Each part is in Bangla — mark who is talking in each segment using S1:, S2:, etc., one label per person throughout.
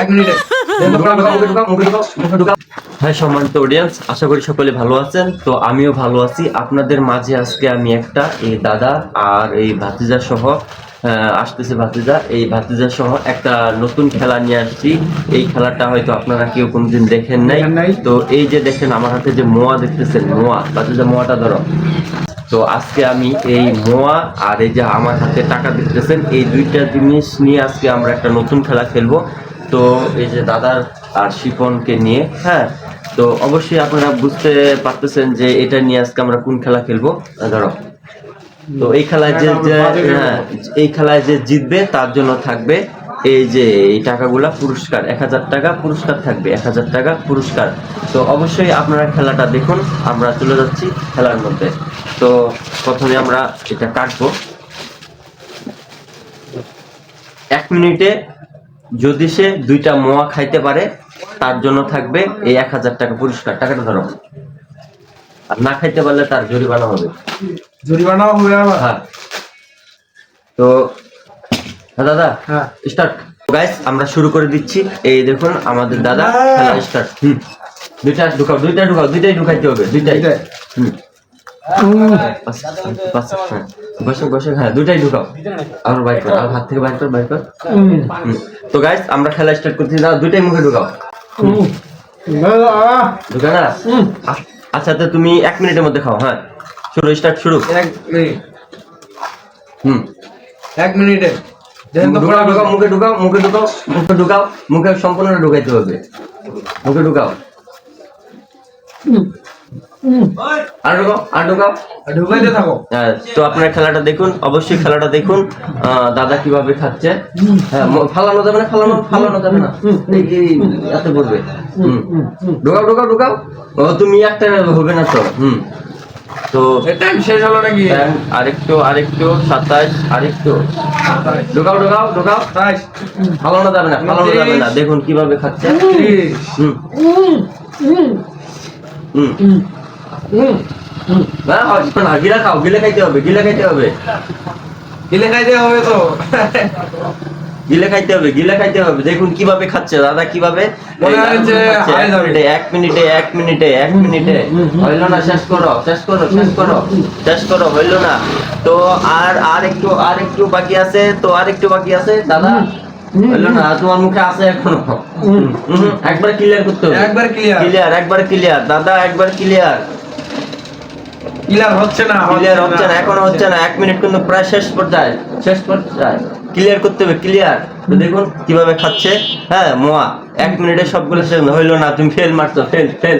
S1: এক মিনিট। হুম,
S2: হ্যাঁ সম্মানিত অডিয়েন্স আশা করি সকলে ভালো আছেন। তো আমিও ভালো আছি। আপনাদের মাঝে আজকে আমি একটা এই দাদা আর এই ভাতিজা সহ আসতেছে ভাতিজা। এই ভাতিজা সহ একটা নতুন খেলা নিয়ে আসছি। এই খেলাটা হয়তো আপনারা কেউ কোনোদিন দেখেন নাই। তো এই যে দেখেন আমার হাতে যে মোয়া দেখতেছেন মোয়া ভাতিজা মোয়াটা ধরো। তো আজকে আমি এই মোয়া আর এই যে আমার হাতে টাকা দেখতেছেন এই দুইটা জিনিস নিয়ে আজকে আমরা একটা নতুন খেলা খেলব। তো এই যে দাদার আর শিপনকে নিয়ে হ্যাঁ তো অবশ্যই আপনারা বুঝতে পারতেছেন যে এটা নিয়ে আজকে আমরা কোন খেলা খেলব। ধরো। তো এই খেলায় যে যে হ্যাঁ এই খেলায় যে জিতবে তার জন্য থাকবে এই যে এই টাকাগুলা পুরস্কার, এক হাজার টাকা পুরস্কার থাকবে, এক হাজার টাকা পুরস্কার। তো অবশ্যই আপনারা খেলাটা দেখুন, আমরা চলে যাচ্ছি খেলার মধ্যে। তো প্রথমে আমরা এটা কাটবো। এক মিনিটে যদি সে দুইটা মোয়া খাইতে পারে তার জন্য থাকবে এই এক হাজার টাকা পুরস্কার। টাকাটা ধরো। আর না খাইতে পারলে তার জরিমানা হবে।
S1: জরিমানা হবে
S2: হ্যাঁ। তো হ্যাঁ দাদা
S1: হ্যাঁ।
S2: স্টার্ট গাইস আমরা শুরু করে দিচ্ছি। এই দেখুন আমাদের দাদা
S1: হ্যাঁ।
S2: খেলা স্টার্ট হুম। দুইটা ঢুকাও দুইটা ঢুকাও দুইটাই ঢুকাইতে হবে দুইটাই।
S1: দুইটাই।
S2: হুম। বাস, বাস, হ্যাঁ। হ্যাঁ ঢুকাও আর বাইর কর আর হাত থেকে বাইর কর বাইর কর তো গাইস আমরা খেলা স্টার্ট করছি মুখে ঢুকাও ঢুকা না আচ্ছা তো তুমি এক মিনিটের মধ্যে খাও হ্যাঁ শুরু স্টার্ট শুরু
S1: এক মিনিট
S2: হুম
S1: এক মিনিটে দেখেন
S2: ঢুকাও ঢুকাও মুখে ঢুকাও মুখে ঢুকাও মুখে ঢুকাও মুখে সম্পূর্ণ ঢুকাইতে হবে মুখে ঢুকাও আর ঢুকাও আর ঢুকাও
S1: ঢুকাইতে থাকো।
S2: হ্যাঁ, তো আপনার খেলাটা দেখুন অবশ্যই খেলাটা দেখুন। দাদা কীভাবে খাচ্ছে? হ্যাঁ ফালানো যাবে না ফালানো ফালানো যাবে না। এত পড়বে হুম। ঢুকাও ঢুকাও ঢুকাও। তুমি একটা হবে না তো। হুম। তো
S1: টাইম শেষ হলো নাকি?
S2: আরেকটু আরেকটু সাতাশ আরেকটু। ঢুকাও ঢুকাও ঢুকাও। ফালানো যাবে না ফালানো যাবে না। দেখুন কীভাবে খাচ্ছে।
S1: ত্রিশ।
S2: হুম। হুম। না না গিলা খাও গিলে খাইতে হবে গিলে খাইতে হবে।
S1: গিলে খাইতে হবে তো।
S2: গিলে খাইতে হবে গিলে খাইতে হবে। দেখুন কীভাবে খাচ্ছে দাদা কীভাবে? এক মিনিটে এক মিনিটে এক মিনিটে হইল না শেষ করো শেষ করো শেষ করো শেষ করো হইল না। তো আর আর একটু আর একটু বাকি আছে তো আর একটু বাকি আছে দাদা? হইল না তোমার মুখে আছে এখনও। একবার ক্লিয়ার করতে হবে।
S1: একবার ক্লিয়ার
S2: ক্লিয়ার একবার ক্লিয়ার দাদা একবার ক্লিয়ার
S1: ক্লিয়ার হচ্ছে না
S2: ক্লিয়ার হচ্ছে না এখনও হচ্ছে না। এক মিনিট কিন্তু প্রায় শেষ পর্যায়ে শেষ পর্যায়ে। ক্লিয়ার করতে হবে ক্লিয়ার তো দেখুন কীভাবে খাচ্ছে। হ্যাঁ মোয়া। এক মিনিটে সবগুলো শেষ হইল না তুমি ফেল মারছো ফেল ফেল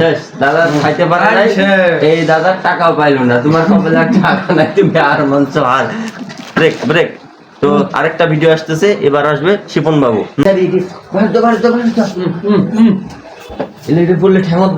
S2: শেষ। দাদা খাইতে পারে নাই। এই দাদার টাকাও পাইলো না। তোমার কবে লাখ টাকা নাই তুমি আর মানছ আর ব্রেক ব্রেক তো আরেকটা ভিডিও আসতেছে এবার আসবে শিপন বাবু ভারত ভারত ভারত বললে ঠেমত